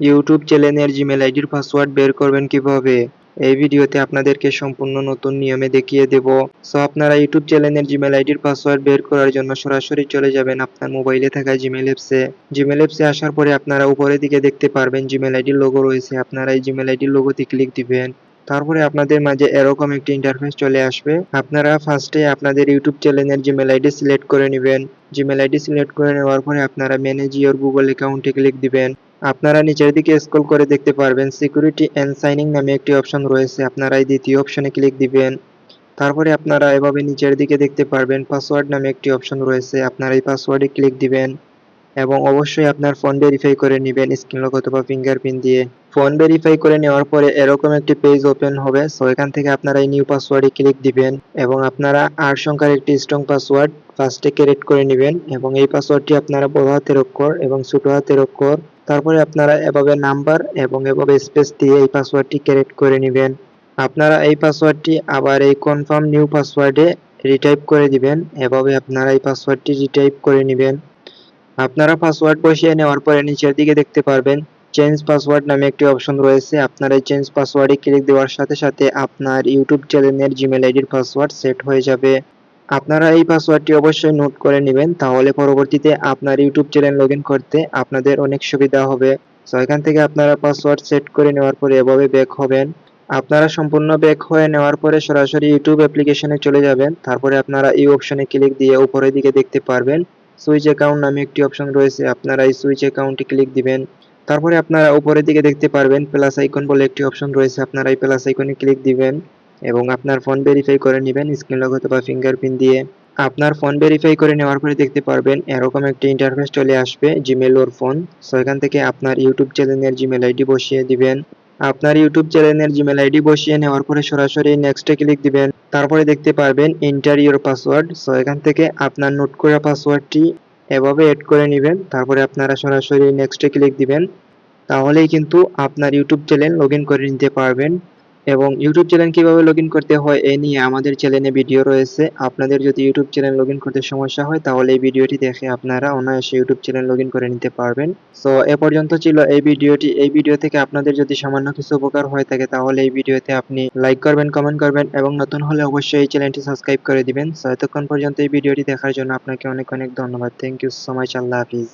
YouTube চ্যানেলের Gmail আইডির password বের করবেন কীভাবে? এই ভিডিওতে আপনাদেরকে সম্পূর্ণ নতুন নিয়মে দেখিয়ে দেব। সো আপনারা ইউটিউব চ্যানেলের জিমেল আইডির পাসওয়ার্ড বের করার জন্য সরাসরি চলে যাবেন আপনার মোবাইলে থাকা জিমেল অ্যাপসে জিমেল অ্যাপসে আসার পরে আপনারা উপরের দিকে দেখতে পারবেন জিমেল আইডির লোগো রয়েছে। আপনারা এই জিমেল আইডির লোগোতে ক্লিক দিবেন। তারপরে আপনাদের মাঝে এরকম একটি ইন্টারফেস চলে আসবে। আপনারা ফার্স্টে আপনাদের ইউটিউব চ্যানেলের জিমেল আইডি সিলেক্ট করে নেবেন। জিমেল আইডি সিলেক্ট করে নেওয়ার পরে আপনারা ম্যানেজ ইওর গুগল অ্যাকাউন্টে ক্লিক দিবেন। আপনারা নিচের দিকে স্ক্রল করে দেখতে পারবেন সিকিউরিটি অ্যান্ড সাইনিং নামে একটি অপশন রয়েছে। আপনারা এই দ্বিতীয় অপশনে ক্লিক দিবেন। তারপরে আপনারা এভাবে নিচের দিকে দেখতে পারবেন পাসওয়ার্ড নামে একটি অপশন রয়েছে। আপনারা এই পাসওয়ার্ডে ক্লিক দিবেন। এবং অবশ্যই আপনার ফোন ভেরিফাই করে নেবেন স্ক্রিন লক অথবা ফিঙ্গারপ্রিন্ট দিয়ে। ফোন ভেরিফাই করে নেওয়ার পরে এরকম একটি পেজ ওপেন হবে সো এখান থেকে আপনারা এই নিউ পাসওয়ার্ডে ক্লিক দিবেন এবং আপনারা আট সংখ্যার একটি স্ট্রং পাসওয়ার্ড ফার্স্টে ক্রিয়েট করে নেবেন এবং এই পাসওয়ার্ডটি আপনারা বড় হাতের অক্ষর এবং ছোট হাতের অক্ষর, তারপরে আপনারা এভাবে নাম্বার এবং এভাবে স্পেস দিয়ে এই পাসওয়ার্ডটি ক্রিয়েট করে নেবেন। আপনারা এই পাসওয়ার্ডটি আবার এই কনফার্ম নিউ পাসওয়ার্ডে রিটাইপ করে দিবেন এভাবে আপনারা এই পাসওয়ার্ডটি রিটাইপ করে নেবেন। আপনারা পাসওয়ার্ড বসিয়ে নেওয়ার পরে নিচের দিকে দেখতে পারবেন চেঞ্জ পাসওয়ার্ড নামে একটি অপশন রয়েছে। আপনার এই চেঞ্জ পাসওয়ার্ডে ক্লিক দেওয়ার সাথে সাথে আপনার ইউটিউব চ্যানেলের জিমেল আইডির পাসওয়ার্ড সেট হয়ে যাবে। আপনারা এই পাসওয়ার্ডটি অবশ্যই নোট করে নেবেন, তাহলে পরবর্তীতে আপনার ইউটিউব চ্যানেল লগ করতে আপনাদের অনেক সুবিধা হবে। সো এখান থেকে আপনারা পাসওয়ার্ড সেট করে নেওয়ার পরে এভাবে ব্যাক হবেন। আপনারা সম্পূর্ণ ব্যাক হয়ে নেওয়ার পরে সরাসরি ইউটিউব অ্যাপ্লিকেশনে চলে যাবেন। তারপরে আপনারা এই অপশনে ক্লিক দিয়ে উপরের দিকে দেখতে পারবেন। সুইচ অ্যাকাউন্ট নামে একটি অপশন রয়েছে, আপনারা এই সুইচ অ্যাকাউন্টে ক্লিক দিবেন। তারপরে আপনারা উপরের দিকে দেখতে পারবেন প্লাস আইকন বলে একটি অপশন রয়েছে, আপনারা এই প্লাস আইকনে ক্লিক দিবেন এবং আপনার ফোন ভেরিফাই করে নেবেন স্ক্রিন লক অথবা ফিঙ্গারপ্রিন্ট দিয়ে। আপনার ফোন ভেরিফাই করে নেওয়ার পরে দেখতে পারবেন, এরকম একটি ইন্টারফেস চলে আসবে জিমেল ওর ফোন সো এখান থেকে আপনার ইউটিউব চ্যানেলের জিমেল আইডি বসিয়ে দিবেন। আপনার ইউটিউব চ্যানেলের জিমেল আইডি বসিয়ে নেওয়ার পরে সরাসরি নেক্সটে ক্লিক দিবেন। তারপরে দেখতে পারবেন এন্টার ইউর পাসওয়ার্ড সো এখান থেকে আপনার নোট করা পাসওয়ার্ডটি এভাবে এড করে নেবেন। তারপরে আপনারা সরাসরি নেক্সটে ক্লিক দিবেন। তাহলেই কিন্তু আপনার ইউটিউব চ্যানেল লগ করে নিতে পারবেন। এবং ইউটিউব চ্যানেল কীভাবে লগ করতে হয় এই নিয়ে আমাদের চ্যানেলে ভিডিও রয়েছে। আপনাদের যদি ইউটিউব চ্যানেল লগ করতে সমস্যা হয়, তাহলে এই ভিডিওটি দেখে আপনারা অনায়াসে ইউটিউব চ্যানেল লগ করে নিতে পারবেন। সো এ পর্যন্ত ছিল এই ভিডিওটি এই ভিডিও থেকে আপনাদের যদি সামান্য কিছু উপকার হয়ে থাকে, তাহলে এই ভিডিওতে আপনি লাইক করবেন কমেন্ট করবেন এবং নতুন হলে অবশ্যই এই চ্যানেলটি সাবস্ক্রাইব করে দিবেন। সো এতক্ষণ পর্যন্ত এই ভিডিওটি দেখার জন্য আপনাকে অনেক অনেক ধন্যবাদ। থ্যাংক ইউ সো মাচ আল্লাহ হাফিজ।